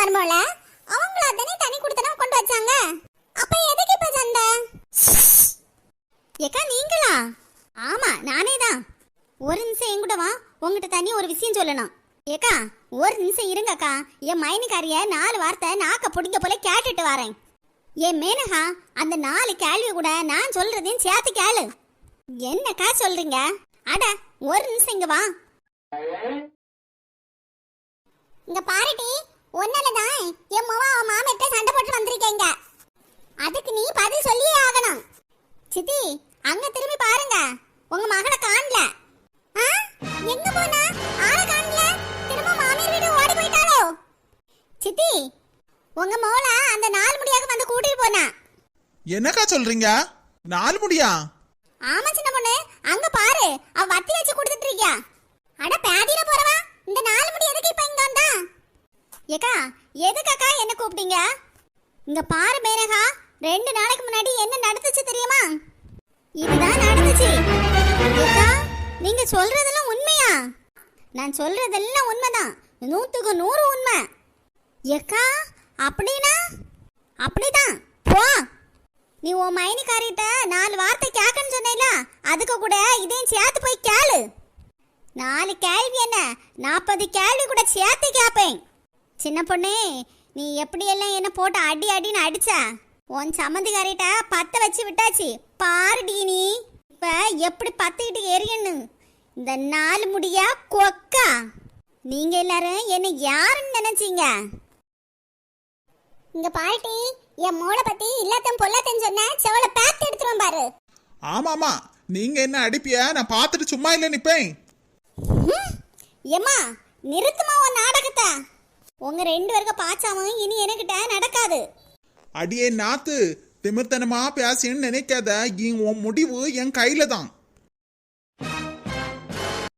மருமோல அவங்கள தானே தனி கொடுத்தனா கொண்டு வச்சாங்க. அப்ப எதுக்கு இப்ப சண்டை? ஏக்கா நீங்களா? ஆமா நானே தான். ஒரு நிமிஷம் என்கிட்ட வா உங்ககிட்ட தனி ஒரு விஷயம் சொல்லணும். ஏக்கா ஒரு நிமிஷம் இருங்கக்கா. என் மைனுக்காரிய நாலு வார்த்தை நாக்க பிடிங்க போல கேட்டுட்டு வரேன். என் மேனகா அந்த நாலு கேள்வி கூட நான் சொல்றதையும் சேர்த்து கேளு. என்னக்கா சொல்றீங்க? அட ஒரு நிமிஷம் இங்க வா. இங்க பாருடி. ஒன்னாலதான் என் மாமா அவன் மாமிட்ட சண்டை போட்டு வந்திருக்கீங்க. அதுக்கு நீ பதில் சொல்லியே ஆகணும். சித்தி அங்க திரும்பி பாருங்க. உங்க மகளை காணல. ஆ? எங்க போனா ஆளை காணல. திரும்ப மாமியார் வீடு ஓடி போயிட்டாளோ? சித்தி உங்க மோள அந்த நாலு முடியாக வந்து கூட்டிட்டு போனா. என்னக்கா சொல்றீங்க? நாலு முடியா? ஆமா சின்ன பொண்ணு அங்க பாரு அவ வத்தி வச்சு கொடுத்துட்டு இருக்கியா அட பேதியில போறவா இந்த நாலு முடி எதுக்கு இப்ப இங்க வந்தா ஏக்கா எதுக்காக்கா என்ன கூப்பிட்டீங்க? இங்க பாரு மேனகா ரெண்டு நாளைக்கு முன்னாடி என்ன நடந்துச்சு தெரியுமா? இதுதான் நடந்துச்சு. ஏக்கா நீங்க சொல்றதெல்லாம் உண்மையா? நான் சொல்றதெல்லாம் உண்மைதான். நூத்துக்கு நூறு உண்மை. ஏக்கா அப்படின்னா? அப்படிதான். போ. நீ உன் மைனிக்காரிட்ட நாலு வார்த்தை கேட்கன்னு சொன்னேல அதுக்கு கூட இதையும் சேர்த்து போய் கேளு. நாலு கேள்வி என்ன? நாற்பது கேள்வி கூட சேர்த்து கேட்பேன் சின்ன பொண்ணு நீ எப்படியெல்லாம் என்ன போட்டு அடி அடின்னு அடிச்ச? உன் சம்மந்திக்காரிட்ட பத்த வச்சு விட்டாச்சு. பாருடி நீ இப்ப எப்படி பத்திக்கிட்டு எரியன்னு இந்த நாலு முடியா கொக்கா. நீங்க எல்லாரும் என்ன யாருன்னு நினைச்சீங்க? இங்க பாட்டி என் மோளை பத்தி இல்லாத்தம் பொல்லாத்தம் சொன்ன செவல பேத்து எடுத்துருவோம் பாரு. ஆமாமா நீங்க என்ன அடிப்பிய? நான் பார்த்துட்டு சும்மா இல்ல நிப்பேன். ஏம்மா நிறுத்துமா உன் நாடகத்தை? உங்க ரெண்டு பேருக்கும் பாச்சாவும் இனி எனக்கிட்ட நடக்காது. அடியே நாத்து திமிர்த்தனமா பேசின்னு நினைக்காத இ- உன் முடிவு என் கையில தான்